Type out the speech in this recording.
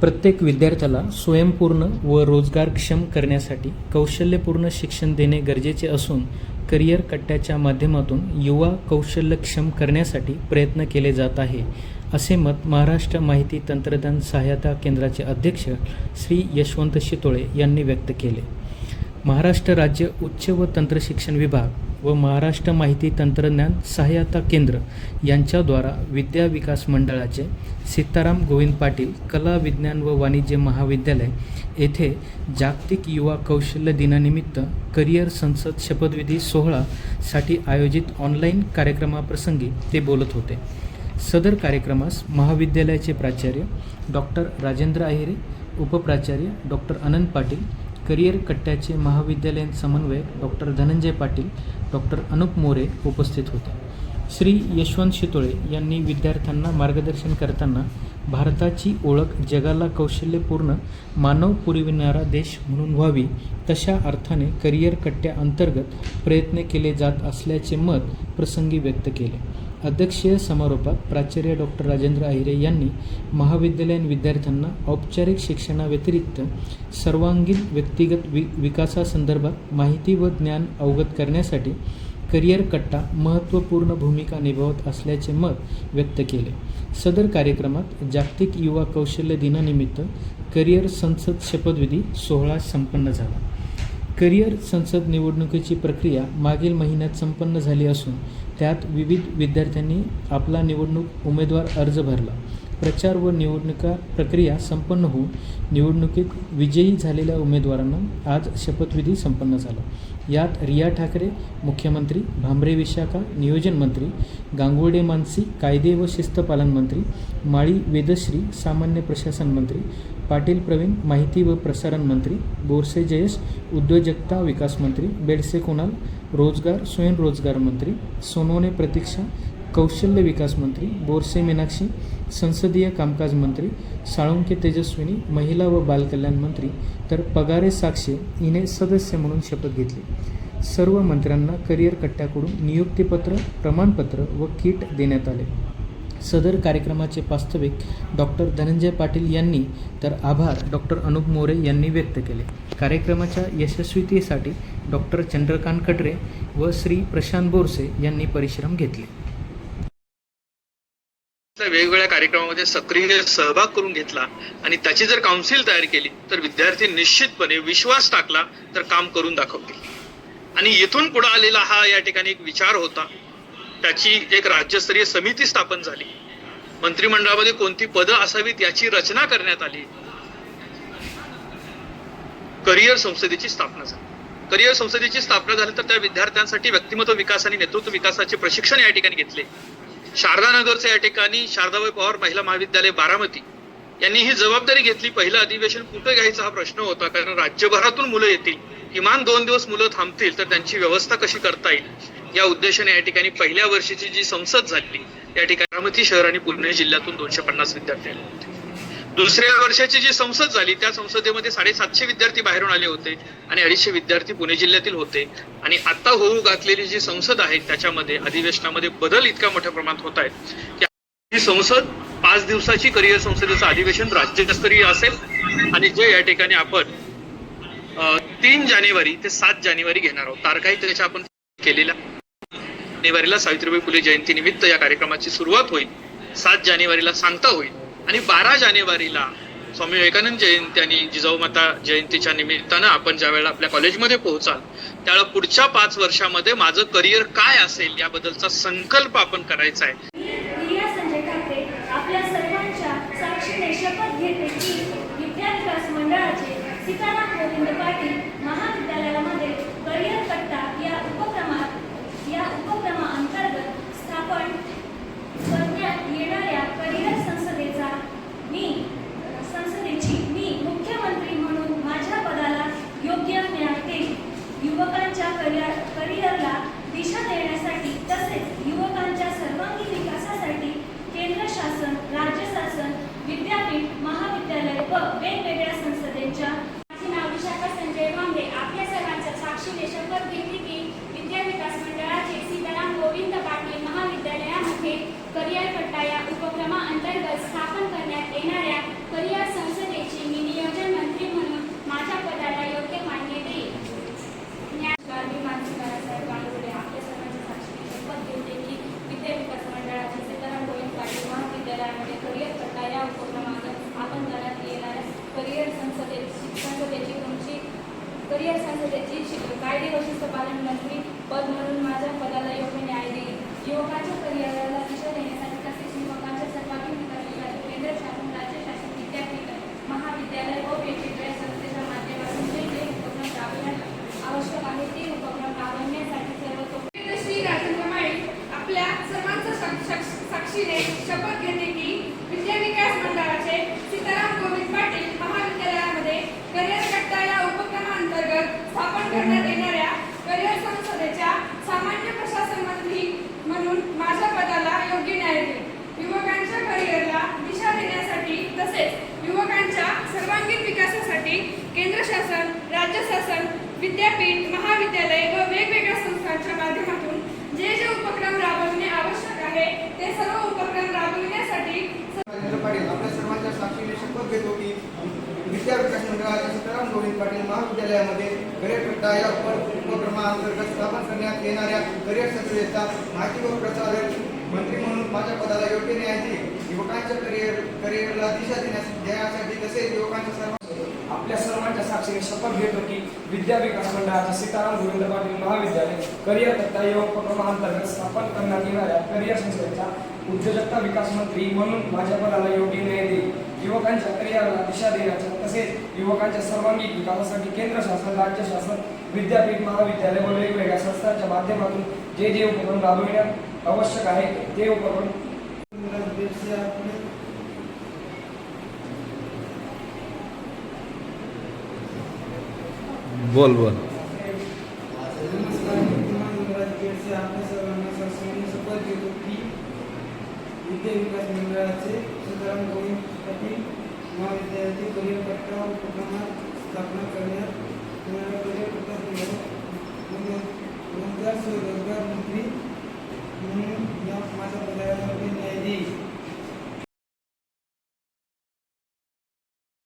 प्रत्येक विद्यार्थ्याला स्वयंपूर्ण व रोजगारक्षम करण्यासाठी कौशल्यपूर्ण शिक्षण देणे गरजेचे असून करिअर कट्ट्याच्या माध्यमातून युवा कौशल्यक्षम करण्यासाठी प्रयत्न केले जात आहे असे मत महाराष्ट्र माहिती तंत्रज्ञान सहायता केंद्राचे अध्यक्ष श्री यशवंत शितोळे यांनी व्यक्त केले. महाराष्ट्र राज्य उच्च व तंत्रशिक्षण विभाग व महाराष्ट्र माहिती तंत्रज्ञान सहाय्यता केंद्र यांच्याद्वारा विद्या विकास मंडळाचे सीताराम गोविंद पाटील कला विज्ञान व वाणिज्य महाविद्यालय येथे जागतिक युवा कौशल्य दिनानिमित्त करिअर संसद शपथविधी सोहळासाठी आयोजित ऑनलाईन कार्यक्रमाप्रसंगी ते बोलत होते. सदर कार्यक्रमास महाविद्यालयाचे प्राचार्य डॉक्टर राजेंद्र अहिरे उपप्राचार्य डॉक्टर अनंत पाटील करिअर कट्ट्याचे महाविद्यालयीन समन्वयक डॉक्टर धनंजय पाटील डॉक्टर अनुप मोरे उपस्थित होते. श्री यशवंत शितोळे यांनी विद्यार्थ्यांना मार्गदर्शन करताना भारताची ओळख जगाला कौशल्यपूर्ण मानव पुरविणारा देश म्हणून व्हावी तशा अर्थाने करिअर कट्ट्याअंतर्गत प्रयत्न केले जात असल्याचे मत प्रसंगी व्यक्त केले. अध्यक्षीय समारोपात प्राचार्य डॉक्टर राजेंद्र अहिरे यांनी महाविद्यालयीन विद्यार्थ्यांना औपचारिक शिक्षणाव्यतिरिक्त सर्वांगीण व्यक्तिगत वि विकासासंदर्भात माहिती व ज्ञान अवगत करण्यासाठी करिअर कट्टा महत्त्वपूर्ण भूमिका निभावत असल्याचे मत व्यक्त केले. सदर कार्यक्रमात जागतिक युवा कौशल्य दिनानिमित्त करिअर संसद शपथविधी सोहळा संपन्न झाला. करिअर संसद निवडणुकीची प्रक्रिया मागील महिन्यात संपन्न झाली असून त्यात विविध विद्यार्थ्यांनी आपला निवडणूक उमेदवार अर्ज भरला. प्रचार व निवडणुका प्रक्रिया संपन्न होऊन निवडणुकीत विजयी झालेल्या उमेदवारांना आज शपथविधी संपन्न झाला. यात रिया ठाकरे मुख्यमंत्री भांबरे विशाखा नियोजन मंत्री गांगुर्डे मानसी कायदे व शिस्तपालन मंत्री माळी वेदश्री सामान्य प्रशासन मंत्री पाटील प्रवीण माहिती व प्रसारण मंत्री बोरसे जयेश उद्योजकता विकास मंत्री बेडसे कुणाल रोजगार स्वयंरोजगार मंत्री सोनोने प्रतीक्षा कौशल्य विकास मंत्री बोरसे मीनाक्षी संसदीय कामकाज मंत्री साळुंके तेजस्विनी महिला व बालकल्याण मंत्री तर पगारे साक्षे हिने सदस्य म्हणून शपथ घेतली. सर्व मंत्र्यांना करिअर कट्ट्याकडून नियुक्तीपत्र प्रमाणपत्र व किट देण्यात आले. सदर कार्यक्रमाचे वास्तविक डॉक्टर धनंजय पाटील यांनी तर आभार डॉक्टर अनुप मोरे यांनी व्यक्त केले. कार्यक्रमाच्या यशस्वीतेसाठी डॉक्टर चंद्रकांत कटरे व श्री प्रशांत बोरसे यांनी परिश्रम घेतले. वेगवेगळ्या कार्यक्रमामध्ये सक्रिय सहभाग करून घेतला आणि त्याची जर काउन्सिल तयार केली तर विद्यार्थी निश्चितपणे विश्वास टाकला तर काम करून दाखवतील. आणि इथून पुढे आलेला हा या ठिकाणी एक विचार होता. त्याची एक राज्यस्तरीय समिती स्थापन झाली. मंत्रिमंडळामध्ये कोणती पदं असावीत याची रचना करण्यात आली. करिअर संसदेची स्थापना झाली. करिअर संसदेची स्थापना झाली तर त्या विद्यार्थ्यांसाठी व्यक्तिमत्व विकास आणि नेतृत्व विकासाचे प्रशिक्षण या ठिकाणी घेतले. शारदानगरचं या ठिकाणी शारदाबाई पवार महिला महाविद्यालय बारामती यांनी ही जबाबदारी घेतली. पहिलं अधिवेशन कुठं घ्यायचा हा प्रश्न होता कारण राज्यभरातून मुलं येतील. किमान दोन दिवस मुलं थांबतील तर त्यांची व्यवस्था कशी करता येईल? या उद्देशाने या ठिकाणी पहिल्या वर्षीची जी संसद झाली या ठिकाणी बारामती शहर आणि पुणे जिल्ह्यातून दोनशे पन्नास विद्यार्थी आले होते. दुसऱ्या वर्षाची जी संसद झाली त्या संसदेमध्ये साडेसातशे विद्यार्थी बाहेरून आले होते आणि अडीचशे विद्यार्थी पुणे जिल्ह्यातील होते. आणि आता होऊ घातलेली जी संसद आहे त्याच्यामध्ये अधिवेशनामध्ये बदल इतक्या मोठ्या प्रमाणात होत आहेत. की ही संसद पाच दिवसाची करिअर संसदेचं अधिवेशन राज्यस्तरीय असेल आणि जे या ठिकाणी आपण तीन जानेवारी ते सात जानेवारी घेणार आहोत. तारखाही त्याच्या आपण केलेल्या. जानेवारीला सावित्रीबाई फुले जयंती निमित्त या कार्यक्रमाची सुरुवात होईल. सात जानेवारीला सांगता होईल. आणि बारा जानेवारीला स्वामी विवेकानंद जयंती आणि जिजाऊ माता जयंतीच्या निमित्तानं आपण ज्या वेळेला आपल्या कॉलेजमध्ये पोहोचाल त्यावेळेला पुढच्या पाच वर्षामध्ये माझं करिअर काय असेल याबद्दलचा संकल्प आपण करायचा आहे. साक्षीने शपथ घेते की विद्या विकास मंडळाचे सीताराम गोविंद पाटील अंतर्गत स्थापन करण्यात येणाऱ्या करिअर संसदेचे मी नियोजन मंत्री म्हणून माझ्या पदाला योग्य मान्य देईल मी मानसी बाळासाहेब मांडुळे आपल्या सर्वांच्या महाविद्यालयामध्ये करिअर या उपक्रमांगत स्थापन करण्यात येणाऱ्या करिअर संसदे संसदेची तुमची करिअर संसदेची कायदेवशिष्ट पालन मंत्री पद म्हणून माझ्या पदाला योग्य डायलॉग कट्टा या उपक्रमाअंतर्गत स्थापन करण्यात येणाऱ्या करिअर संसदेचा माहिती व प्रसारण मंत्री म्हणून माझ्या पदाला योग्य न्याय देईल युवकांच्या करिअर करिअरला दिशा देण्यास देण्यासाठी तसेच युवकांच्या सर्व आपल्या सर्वांच्या साक्षीने शपथ घेतो की विद्या विकास मंडळाचे सीताराम गोविंद पाटील महाविद्यालय करिअर दत्ता या उपक्रमाअंतर्गत स्थापन करण्यात येणाऱ्या करिअर संस्थेचा उद्योजकता विकास मंत्री म्हणून माझ्या पदाला योग्य न्याय देईल युवकांच्या करिअरला दिशा देण्याच्या तसेच युवकांच्या सर्वांगीण विकासासाठी केंद्र शासन राज्य शासन विद्यापीठ महाविद्यालय व वेगवेगळ्या संस्थांच्या माध्यमातून जे जे उपक्रम राबविण्यात आवश्यक आहे ते उपक्रम बोल बोल नमस्कार विद्यमान मंडळाचे आपल्या सर्वांना साक्षीने शपथ घेतो की विद्या विकास मंडळाचे सीताराम गोविंद पाटील महाविद्यालयाचे करिअर कट्टा उपक्रमात स्थापना करण्यात रोजगार स्वरोजगार मंत्री म्हणून या माझ्या पदाला न्याय देईल